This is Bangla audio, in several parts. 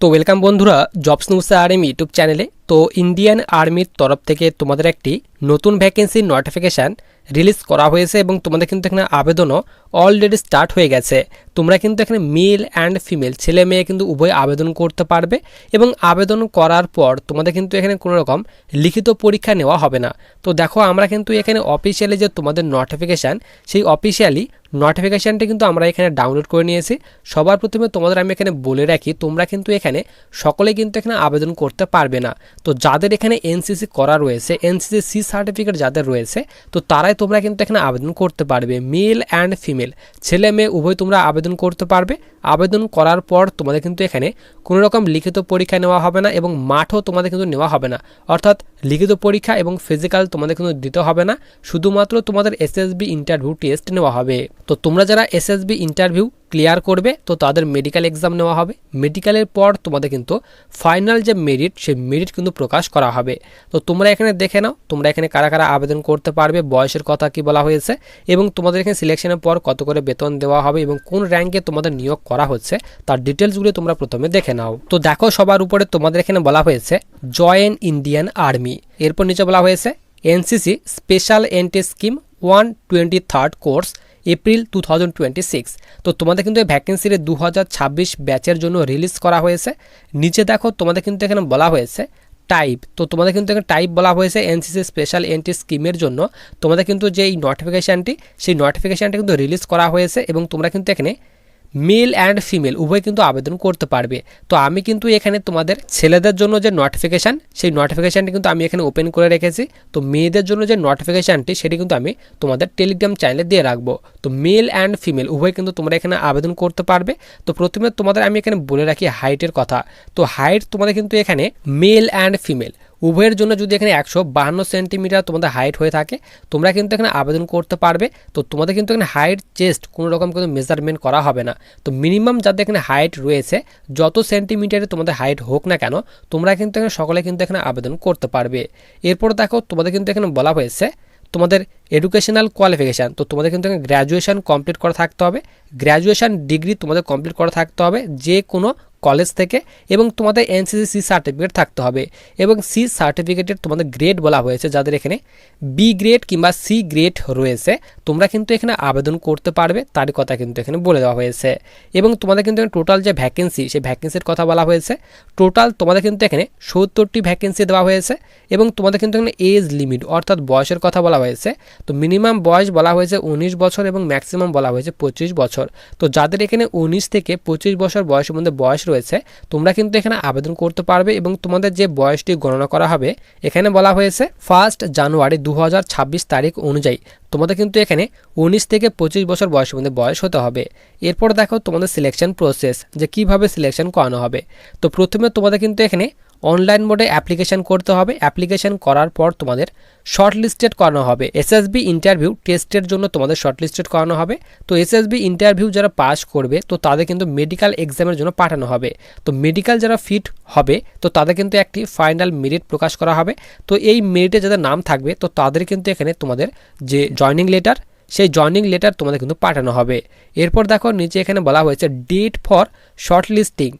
তো ওয়েলকাম বন্ধুরা জবস নিউজ আর্মি ইউটিউব চ্যানেলে তো ইন্ডিয়ান আর্মির তরফ থেকে তোমাদের একটি নতুন ভ্যাকেন্সির নোটিফিকেশান রিলিজ করা হয়েছে এবং তোমাদের কিন্তু এখানে আবেদনও অলরেডি স্টার্ট হয়ে গেছে। তোমরা কিন্তু এখানে মেল অ্যান্ড ফিমেল ছেলে মেয়ে কিন্তু উভয় আবেদন করতে পারবে এবং আবেদন করার পর তোমাদের কিন্তু এখানে কোনো রকম লিখিত পরীক্ষা নেওয়া হবে না। তো দেখো আমরা কিন্তু এখানে অফিসিয়ালি যে তোমাদের নোটিফিকেশান সেই অফিসিয়ালি নোটিফিকেশানটি কিন্তু আমরা এখানে ডাউনলোড করে নিয়েছি। সবার প্রথমে তোমাদের আমি এখানে বলে রাখি, তোমরা কিন্তু এখানে সকলে কিন্তু এখানে আবেদন করতে পারবে না। তো যাদের এখানে এনসিসি করা রয়েছে এনসিসি সি সার্টিফিকেট যাদের রয়েছে, তো তারাই তোমরা কিন্তু এখানে আবেদন করতে পারবে মেল অ্যান্ড ফিমেল ছেলে মেয়ে উভয় তোমরা আবেদন করতে পারবে। আবেদন করার পর তোমাদের কিন্তু এখানে কোনো রকম লিখিত পরীক্ষা নেওয়া হবে না এবং মাঠও তোমাদের কিন্তু নেওয়া হবে না। অর্থাৎ লিখিত পরীক্ষা এবং ফিজিক্যাল তোমাদের কিন্তু দিতে হবে না। শুধুমাত্র তোমাদের এসএসবি ইন্টারভিউ টেস্ট নেওয়া হবে। তো তোমরা যারা এসএসবি ইন্টারভিউ ক্লিয়ার করবে, তো তাদের মেডিকেল এক্সাম নেওয়া হবে। মেডিকেলের পর তোমাদের কিন্তু ফাইনাল যে মেরিট সেই মেরিট কিন্তু প্রকাশ করা হবে। তো তোমরা এখানে দেখে নাও, তোমরা এখানে কারা কারা আবেদন করতে পারবে, বয়সের কথা কি বলা হয়েছে, এবং তোমাদের এখানে সিলেকশনের পর কত করে বেতন দেওয়া হবে, এবং কোন র্যাঙ্কে তোমাদের নিয়োগ করা হচ্ছে, তার ডিটেলসগুলি তোমরা প্রথমে দেখে নাও। তো দেখো সবার উপরে তোমাদের এখানে বলা হয়েছে জয়েন ইন্ডিয়ান আর্মি এরপর নিচে বলা হয়েছে NCC special entry scheme one twenty third course April two thousand twenty six. তো তোমাদের কিন্তু এই ভ্যাকেন্সির দু হাজার ছাব্বিশ ব্যাচের জন্য রিলিজ করা হয়েছে। নিচে দেখো, তোমাদের কিন্তু এখানে বলা হয়েছে টাইপ তো তোমাদের কিন্তু এখানে টাইপ বলা হয়েছে এনসিসি স্পেশাল এন্ট্রি স্কিমের জন্য। তোমাদের কিন্তু যে এই নোটিফিকেশানটি সেই নোটিফিকেশানটি কিন্তু রিলিজ করা হয়েছে এবং তোমরা কিন্তু এখানে মেল অ্যান্ড ফিমেল উভয় কিন্তু আবেদন করতে পারবে। তো আমি কিন্তু এখানে তোমাদের ছেলেদের জন্য যে নোটিফিকেশান সেই নোটিফিকেশানটি কিন্তু আমি এখানে ওপেন করে রেখেছি। তো মেয়েদের জন্য যে নোটিফিকেশানটি সেটি কিন্তু আমি তোমাদের টেলিগ্রাম চ্যানেলে দিয়ে রাখব। তো মেল অ্যান্ড ফিমেল উভয় কিন্তু তোমরা এখানে আবেদন করতে পারবে। তো প্রথমে তোমাদের আমি এখানে বলে রাখি হাইটের কথা। তো হাইট তোমাদের কিন্তু এখানে মেল অ্যান্ড ফিমেল উভয়ের জন্য যদি এখানে একশো বাহান্ন সেন্টিমিটার তোমাদের হাইট হয়ে থাকে, তোমরা কিন্তু এখানে আবেদন করতে পারবে। তো তোমাদের কিন্তু এখানে হাইট চেস্ট কোনো রকম কিন্তু মেজারমেন্ট করা হবে না। তো মিনিমাম যাদের এখানে হাইট রয়েছে, যত সেন্টিমিটারে তোমাদের হাইট হোক না কেন, তোমরা কিন্তু এখানে সকলে কিন্তু এখানে আবেদন করতে পারবে। এরপর দেখো, তোমাদের কিন্তু এখানে বলা হয়েছে, তোমাদের এডুকেশনাল কোয়ালিফিকেশান তো তোমাদের কিন্তু গ্র্যাজুয়েশন কমপ্লিট করা থাকতে হবে। গ্র্যাজুয়েশান ডিগ্রি তোমাদের কমপ্লিট করা থাকতে হবে। যে কোনো কলেজ থেকে এবং তোমাদের এনসিসি সি সার্টিফিকেট থাকতে হবে। এবং সি সার্টিফিকেটের তোমাদের গ্রেড বলা হয়েছে, যাদের এখানে বি গ্রেড কিংবা সি গ্রেড রয়েছে, তোমরা কিন্তু এখানে আবেদন করতে পারবে, তার কথা কিন্তু এখানে বলে দেওয়া হয়েছে। এবং তোমাদের কিন্তু এখানে টোটাল যে ভ্যাকেন্সি সেই ভ্যাকেন্সির কথা বলা হয়েছে। টোটাল তোমাদের কিন্তু এখানে সত্তরটি ভ্যাকেন্সি দেওয়া হয়েছে এবং তোমাদের কিন্তু এখানে এজ লিমিট অর্থাৎ বয়সের কথা বলা হয়েছে। তো মিনিমাম বয়স বলা হয়েছে উনিশ বছর এবং ম্যাক্সিমাম বলা হয়েছে পঁচিশ বছর। তো যাদের এখানে উনিশ থেকে পঁচিশ বছর বয়সের মধ্যে বয়স রয়েছে, তোমরা কিন্তু এখানে আবেদন করতে পারবে এবং তোমাদের যে বয়সটি গণনা করা হবে, এখানে বলা হয়েছে ফার্স্ট জানুয়ারি দু হাজার ছাব্বিশ তারিখ অনুযায়ী তোমাদের কিন্তু এখানে উনিশ থেকে পঁচিশ বছর বয়সের মধ্যে বয়স হতে হবে। এরপর দেখো তোমাদের সিলেকশন প্রসেস যে কীভাবে সিলেকশন করানো হবে। তো প্রথমে তোমাদের কিন্তু এখানে অনলাইন মোডে অ্যাপ্লিকেশন করতে হবে। অ্যাপ্লিকেশন করার পর তোমাদের শর্ট লিস্টেড করানো হবে। এসএসবি ইন্টারভিউ টেস্টের জন্য তোমাদের শর্ট লিস্টেড করানো হবে। তো এসএসবি ইন্টারভিউ যারা পাস করবে, তো তাদের কিন্তু মেডিকেল এক্সামের জন্য পাঠানো হবে। তো মেডিকেল যারা ফিট হবে, তো তাদের কিন্তু একটি ফাইনাল মেরিট প্রকাশ করা হবে। তো এই মেরিটে যাদের নাম থাকবে, তো তাদের কিন্তু এখানে তোমাদের যে জয়নিং লেটার সেই জয়নিং লেটার তোমাদের কিন্তু পাঠানো হবে। এরপর দেখো, নিচে এখানে বলা হয়েছে date for short listing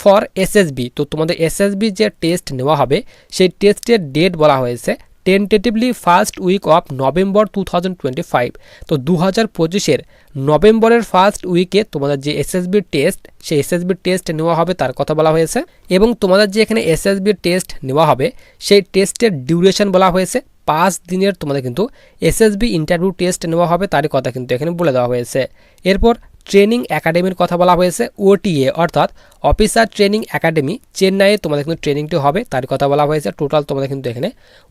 for SSB তো তোমাদের এসএসবি যে টেস্ট নেওয়া হবে, সেই টেস্টের ডেট বলা হয়েছে tentatively first week of November two thousand twenty five তো দু হাজার পঁচিশের নভেম্বরের ফার্স্ট উইকে তোমাদের যে এসএসবির টেস্ট সেই এসএসবির টেস্ট নেওয়া হবে, তার কথা বলা হয়েছে। এবং তোমাদের যে এখানে এসএসবির টেস্ট নেওয়া হবে, সেই টেস্টের ডিউরেশন বলা হয়েছে পাঁচ দিনের। তোমাদের কিন্তু এসএসবি ইন্টারভিউ টেস্ট নেওয়া হবে, তারই কথা কিন্তু এখানে বলে দেওয়া হয়েছে। এরপর ট্রেনিং একাডেমির কথা বলা হয়েছে ওটিএ অর্থাৎ অফিসার ট্রেনিং একাডেমি, চেন্নাইয়ে তোমাদের কিন্তু ট্রেনিংটি হবে। তার কথা বলা হয়েছে, টোটাল তোমাদের কিন্তু এখানে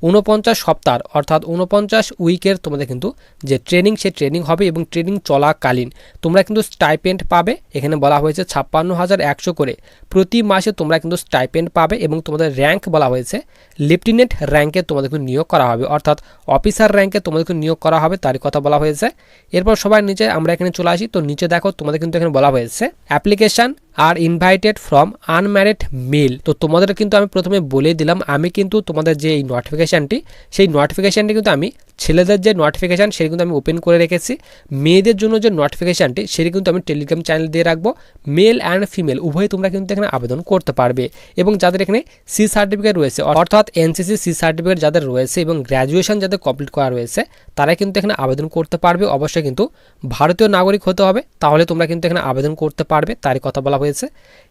উনপঞ্চাশ সপ্তাহ, অর্থাৎ উনপঞ্চাশ উইকের তোমাদের কিন্তু যে ট্রেনিং, সে ট্রেনিং হবে এবং ট্রেনিং চলাকালীন। তোমরা কিন্তু স্টাইপেন্ড পাবে, এখানে বলা হয়েছে ছাপ্পান্ন হাজার একশো করে। প্রতি মাসে তোমরা কিন্তু স্টাইপেন্ড পাবে এবং তোমাদের র্যাঙ্ক বলা হয়েছে, লেফটেন্যান্ট র্যাঙ্কে তোমাদের কিন্তু নিয়োগ করা হবে। অর্থাৎ অফিসার র্যাঙ্কে তোমাদেরকে নিয়োগ করা হবে তারই কথা বলা হয়েছে। এরপর সবার নিচে আমরা এখানে চলে আসি। তো নিচে দেখো তোমাদের কিন্তু এখানে বলা হয়েছে, application are invited from unmarried male তো তোমাদের কিন্তু আমি প্রথমে বলে দিলাম, আমি কিন্তু তোমাদের যে এই নোটিফিকেশানটি সেই নোটিফিকেশানটি কিন্তু আমি ছেলেদের যে নোটিফিকেশান সেটি কিন্তু আমি ওপেন করে রেখেছি। মেয়েদের জন্য যে নোটিফিকেশানটি সেটি কিন্তু আমি টেলিগ্রাম চ্যানেল দিয়ে রাখব। মেল অ্যান্ড ফিমেল উভয় তোমরা কিন্তু এখানে আবেদন করতে পারবে। এবং যাদের এখানে সি সার্টিফিকেট রয়েছে অর্থাৎ এনসিসি সি সার্টিফিকেট যাদের রয়েছে এবং গ্র্যাজুয়েশন যাদের কমপ্লিট করা রয়েছে তারা কিন্তু এখানে আবেদন করতে পারবে। অবশ্যই কিন্তু ভারতীয় নাগরিক হতে হবে, তাহলে তোমরা কিন্তু এখানে আবেদন করতে পারবে, তারই কথা বলা হয়েছে।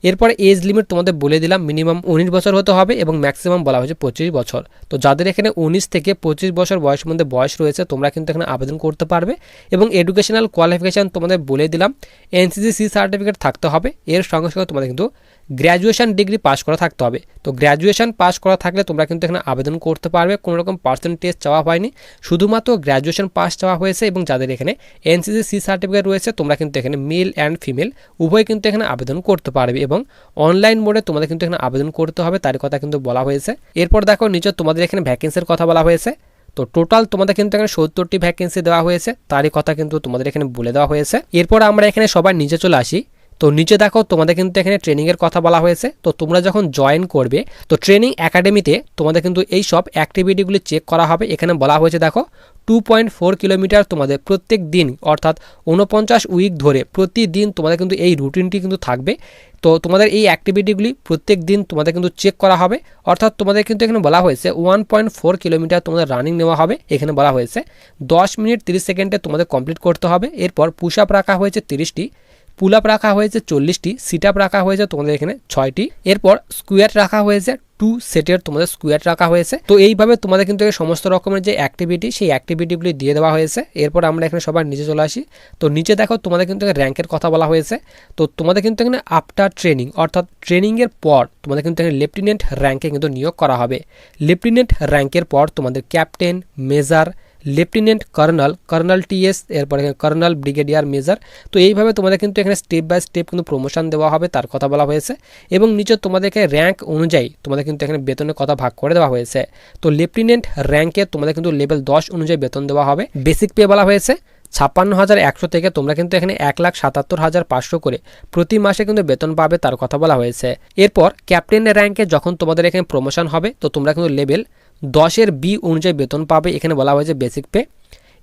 এরপরে এজ লিমিট তোমাদের বলে দিলাম মিনিমাম উনিশ বছর হতে হবে এবং ম্যাক্সিমাম বলা হয়েছে পঁচিশ বছর। তো যাদের এখানে উনিশ থেকে পঁচিশ বছর বয়সের মধ্যে বয়স রয়েছে, তোমরা কিন্তু এখানে আবেদন করতে পারবে। এবং এডুকেশনাল কোয়ালিফিকেশান তোমাদের বলে দিলাম এনসিসি সি সার্টিফিকেট থাকতে হবে। এর সঙ্গে সঙ্গে তোমাদের কিন্তু গ্র্যাজুয়েশন ডিগ্রি পাস করা থাকতে হবে। তো গ্র্যাজুয়েশন পাস করা থাকলে তোমরা কিন্তু এখানে আবেদন করতে পারবে, কোনো রকম পার্সেন্টেজ চাওয়া হয়নি। শুধুমাত্র গ্র্যাজুয়েশন পাস চাওয়া হয়েছে এবং যাদের এখানে এনসিসি সি সার্টিফিকেট রয়েছে, তোমরা কিন্তু এখানে মেল অ্যান্ড ফিমেল উভয় কিন্তু এখানে আবেদন করতে পারবে এবং অনলাইন মোডে তোমাদের কিন্তু এখানে আবেদন করতে হবে, তার কথা কিন্তু বলা হয়েছে। এরপর দেখো নিচে তোমাদের এখানে ভ্যাকেন্সির কথা বলা হয়েছে। তো টোটাল তোমাদের কিন্তু এখানে সত্তরটি ভ্যাকেন্সি দেওয়া হয়েছে। তারই কথা কিন্তু তোমাদের এখানে বলে দেওয়া হয়েছে। এরপর আমরা এখানে সবাই নিচে চলে আসি। তো নিচে দেখো, তোমাদের কিন্তু এখানে ট্রেনিংয়ের কথা বলা হয়েছে। তো তোমরা যখন জয়েন করবে, তো ট্রেনিং একাডেমিতে তোমাদের কিন্তু এই সব অ্যাক্টিভিটিগুলি চেক করা হবে। এখানে বলা হয়েছে, দেখো টু পয়েন্ট ফোর কিলোমিটার তোমাদের প্রত্যেক দিন, অর্থাৎ উনপঞ্চাশ উইক ধরে প্রতিদিন তোমাদের কিন্তু এই রুটিনটি কিন্তু থাকবে। তো তোমাদের এই অ্যাক্টিভিটিগুলি প্রত্যেক দিন তোমাদের কিন্তু চেক করা হবে। অর্থাৎ তোমাদের কিন্তু এখানে বলা হয়েছে ওয়ান পয়েন্ট ফোর কিলোমিটার তোমাদের রানিং নেওয়া হবে। এখানে বলা হয়েছে, দশ মিনিট তিরিশ সেকেন্ডে তোমাদের কমপ্লিট করতে হবে। এরপর পুশ আপ রাখা হয়েছে তিরিশটি। পুল আপ রাখা হয়েছে চল্লিশটি সিট আপ রাখা হয়েছে তোমাদের এখানে ছয়টি। এরপর স্কোয়ার রাখা হয়েছে টু সেটের তোমাদের স্কোয়ার রাখা হয়েছে। তো এইভাবে তোমাদের কিন্তু সমস্ত রকমের যে অ্যাক্টিভিটি সেই অ্যাক্টিভিটিগুলি দিয়ে দেওয়া হয়েছে। এরপর আমরা এখানে সবার নিচে চলে আসি। তো নিচে দেখো তোমাদের কিন্তু র্যাঙ্কের কথা বলা হয়েছে। তো তোমাদের কিন্তু এখানে আফটার ট্রেনিং অর্থাৎ ট্রেনিংয়ের পর তোমাদের কিন্তু এখানে লেফটেন্যান্ট র্যাঙ্কে কিন্তু নিয়োগ করা হবে। লেফটেন্যান্ট র্যাঙ্কের পর তোমাদের captain major lieutenant colonel colonel T S এরপর কর্নাল ব্রিগেডিয়ার মেজর। তো এইভাবে তোমাদের কিন্তু এখানে স্টেপ বাই স্টেপ কিন্তু প্রমোশন দেওয়া হবে, তার কথা বলা হয়েছে। এবং নিচে তোমাদেরকে র্যাঙ্ক অনুযায়ী তোমাদের কিন্তু এখানে বেতনের কথা ভাগ করে দেওয়া হয়েছে। তো লেফটেন্যান্ট র্যাঙ্কে তোমাদের কিন্তু লেভেল দশ অনুযায়ী বেতন দেওয়া হবে। বেসিক পে বলা হয়েছে ছাপ্পান্ন হাজার একশো থেকে তোমরা কিন্তু এখানে এক লাখ সাতাত্তর হাজার পাঁচশো করে প্রতি মাসে কিন্তু বেতন পাবে, তার কথা বলা হয়েছে। এরপর ক্যাপ্টেনের র্যাঙ্কে যখন তোমাদের এখানে প্রমোশন হবে, তো তোমরা কিন্তু লেভেল দশের বি অনুযায়ী বেতন পাবে। এখানে বলা হয়েছে বেসিক পে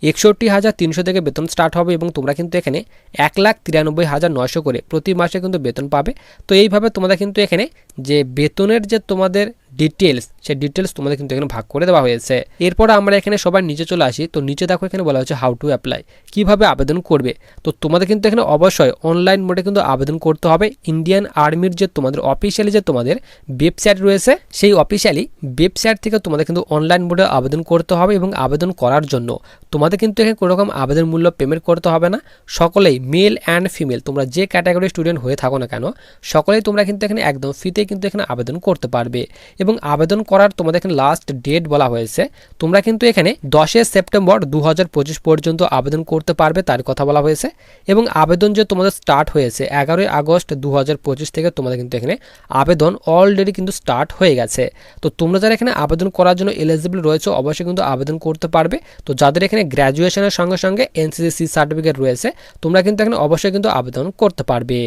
একষট্টি হাজার তিনশো থেকে বেতন স্টার্ট হবে এবং তোমরা কিন্তু এখানে এক লাখ তিরানব্বই হাজার নয়শো করে প্রতি মাসে কিন্তু বেতন পাবে। তো এইভাবে তোমাদের কিন্তু এখানে যে বেতনের যে তোমাদের ডিটেলস সেই ডিটেলস তোমাদের কিন্তু এখানে ভাগ করে দেওয়া হয়েছে। এরপর আমরা এখানে সবাই নিচে চলে আসি। তো নিচে দেখো এখানে বলা হচ্ছে হাউ টু অ্যাপ্লাই কীভাবে আবেদন করবে। তো তোমাদের কিন্তু এখানে অবশ্যই অনলাইন মোডে কিন্তু আবেদন করতে হবে। ইন্ডিয়ান আর্মির যে তোমাদের অফিসিয়ালি যে তোমাদের ওয়েবসাইট রয়েছে, সেই অফিসিয়ালি ওয়েবসাইট থেকে তোমাদের কিন্তু অনলাইন মোডে আবেদন করতে হবে এবং আবেদন করার জন্য। তোমাদের কিন্তু এখানে কোনো রকম আবেদন মূল্য পেমেন্ট করতে হবে না। সকলেই মেল অ্যান্ড ফিমেল তোমরা যে ক্যাটাগরি স্টুডেন্ট হয়ে থাকো না কেন, সকলেই তোমরা কিন্তু এখানে একদম ফ্রিতে কিন্তু এখানে আবেদন করতে পারবে। এবং আবেদন করার তোমাদের এখানে লাস্ট ডেট বলা হয়েছে। তোমরা কিন্তু এখানে দশই সেপ্টেম্বর দু হাজার পঁচিশ পর্যন্ত আবেদন করতে পারবে, তার কথা বলা হয়েছে। এবং আবেদন যে তোমাদের স্টার্ট হয়েছে, এগারোই আগস্ট দু হাজার পঁচিশ থেকে তোমাদের কিন্তু এখানে আবেদন অলরেডি কিন্তু স্টার্ট হয়ে গেছে। তো তোমরা যারা এখানে আবেদন করার জন্য এলিজিবল রয়েছে, অবশ্যই কিন্তু আবেদন করতে পারবে। তো যাদের এখানে গ্র্যাজুয়েশনের সঙ্গে সঙ্গে এনসিসি সার্টিফিকেট রয়েছে, তোমরা কিন্তু এখানে অবশ্যই কিন্তু আবেদন করতে পারবে।